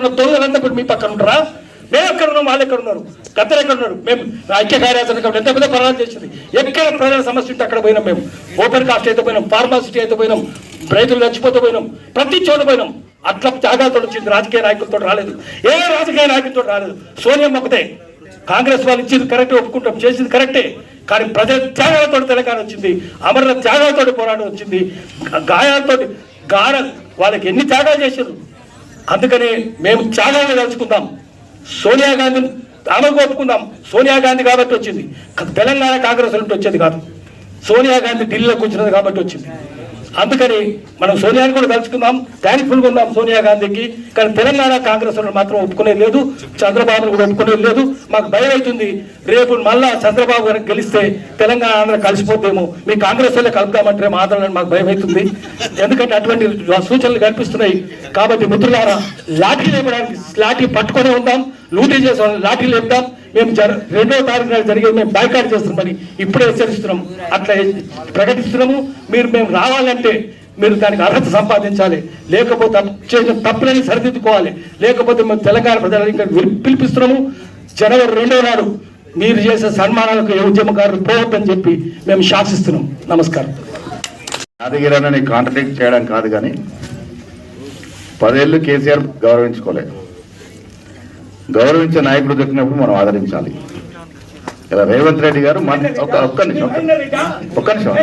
తొమ్మిదంతా ఇప్పుడు మీ పక్కన ఉంటారా? మేము ఎక్కడ ఉన్నాం? వాళ్ళు ఎక్కడ ఉన్నారు? గద్దరు ఎక్కడ ఉన్నారు? మేము ఐక్య కార్యాచరణ కమిటీ ఎంత పెద్ద పరాలు చేసింది. ఎక్కడ ప్రజల సమస్య ఉంటే అక్కడ పోయినాం మేము. ఓపెన్ కాస్ట్ అయితే పోయినాం ఫార్మాసిటీ అయితే పోయినాం రైతులు చచ్చిపోతే పోయినాం ప్రతి చోట పోయినాం. అట్లా త్యాగాలతో వచ్చింది రాజకీయ నాయకులతో రాలేదు. ఏ రాజకీయ నాయకులతో రాలేదు. సోనియం ఒకటే కాంగ్రెస్ వాళ్ళు ఇచ్చింది కరెక్ట్ ఒప్పుకుంటాం. చేసింది కరెక్టే. కానీ ప్రజల త్యాగాలతో తెలంగాణ వచ్చింది. అమరుల త్యాగాలతో పోరాటం వచ్చింది. గాయాలతో గాఢ వాళ్ళకి ఎన్ని త్యాగాలు చేశారు? అందుకని మేము త్యాగాన్ని తలుచుకుందాం. సోనియా గాంధీని ఆమె ఒప్పుకుందాం సోనియా గాంధీ కాబట్టి వచ్చింది. తెలంగాణ కాంగ్రెస్ నుండి వచ్చేది కాదు. సోనియా గాంధీ ఢిల్లీలోకి వచ్చినది కాబట్టి వచ్చింది. అందుకని మనం సోనియాని కూడా కలుసుకుందాం థ్యాంక్ఫుల్గా ఉందాం సోనియా గాంధీకి. కానీ తెలంగాణ కాంగ్రెస్ వాళ్ళు మాత్రం ఒప్పుకునేది లేదు. చంద్రబాబును కూడా ఒప్పుకునేది లేదు. మాకు భయం అవుతుంది రేపు మళ్ళా చంద్రబాబు గారికి గెలిస్తే తెలంగాణ ఆంధ్ర కలిసిపోతేమో మీ కాంగ్రెస్ వాళ్ళే కలుపుతామంటే మాత్రం మాకు భయం అవుతుంది ఎందుకంటే అటువంటి సూచనలు కనిపిస్తున్నాయి. కాబట్టి మిత్రులారా లాఠీ లేపడానికి లాఠీ పట్టుకొని ఉందాం. లూటీ చేసాం లాఠీలు చెప్తాం. మేము జర రెండో తారీఖు నాడు జరిగేది మేము బాయ్కాట్ చేస్తున్నామని ఇప్పుడే హెచ్చరిస్తున్నాము అట్లా ప్రకటిస్తున్నాము. మీరు మేము రావాలంటే మీరు దానికి అర్హత సంపాదించాలి. లేకపోతే చేసిన తప్పులని సరిదిద్దుకోవాలి. లేకపోతే మేము తెలంగాణ ప్రజలను ఇంకా పిలిపిస్తున్నాము. జనవరి రెండో నాడు మీరు చేసే సన్మానాలకు ఏ ఉద్యమకారులు పోవద్దని చెప్పి మేము శాసిస్తున్నాం. నమస్కారం. యాదగిరి కాంట్రడిక్ట్ చేయడం కాదు కానీ పదేళ్ళు కేసీఆర్ గౌరవించుకోలేదు. గౌరవించే నాయకుడు దొరికినప్పుడు మనం ఆదరించాలి. ఇలా రేవంత్ రెడ్డి గారు మన ఒక్క ఒక్క నిమిషం ఒక్క నిమిషం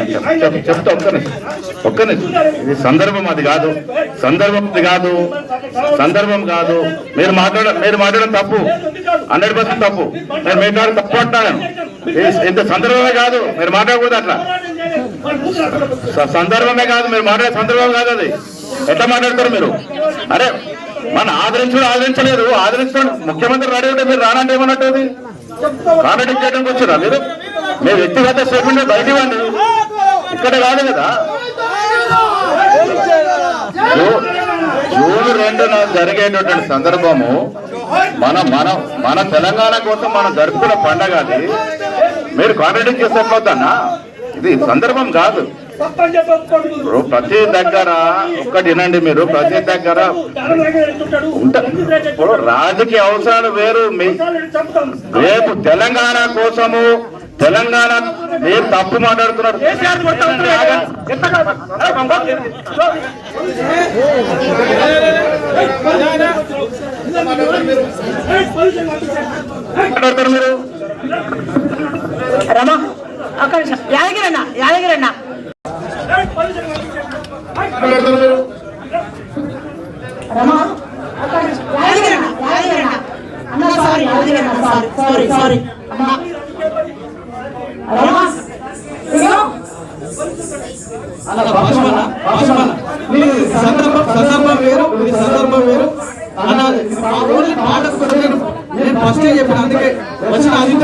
చెప్తా ఒక్క నిమిషం ఒక్క నిమిషం. ఇది సందర్భం అది కాదు. సందర్భం అది కాదు. సందర్భం కాదు. మీరు మాట్లాడ మీరు మాట్లాడడం తప్పు. హండ్రెడ్ పర్సెంట్ తప్పు. నేను మీ కాదు తప్పు అంటున్నాను ఇంత సందర్భమే కాదు. మీరు మాట్లాడకూడదు అట్లా. స- సందర్భమే కాదు. మీరు మాట్లాడే సందర్భం కాదు అది. ఎట్లా మాట్లాడతారు మీరు? అరే మన ఆదరించడం ఆదరించలేదు. ఆదరించడం ముఖ్యమంత్రి రెడీ మీరు రానంటే ఏమన్నట్టు అది కాంట్రాక్ట్ చేయడానికి వచ్చారా మీరు? మీ వ్యక్తిగత స్టేట్మెంట్ బయట ఇవ్వండి ఇక్కడ కాదు కదా. జూన్ రెండున జరిగేటటువంటి సందర్భము మన మన మన తెలంగాణ కోసం మనం జరుపుకున్న పండగ అది. మీరు కాంట్రాక్ట్ చేసేట్లవుతానా ఇది సందర్భం కాదు. ఇప్పుడు ప్రతి దగ్గర ఒక్కటి వినండి మీరు ప్రతి దగ్గర ఇప్పుడు రాజకీయ అవసరాలు వేరు. మీ రేపు తెలంగాణ కోసము తెలంగాణ మీరు తప్పు మాట్లాడుతున్నారు. మాట్లాడతారు మీరు? రమా ఒక్క నిమిషం. యాదగిరి అన్న. భాషమన్న మీరు? సందర్భం సందర్భం వేరు ఇది సందర్భం వేరు. అన్న పాట నేను ఫస్ట్ చెప్పిన అందుకే వచ్చిన అతిథులకు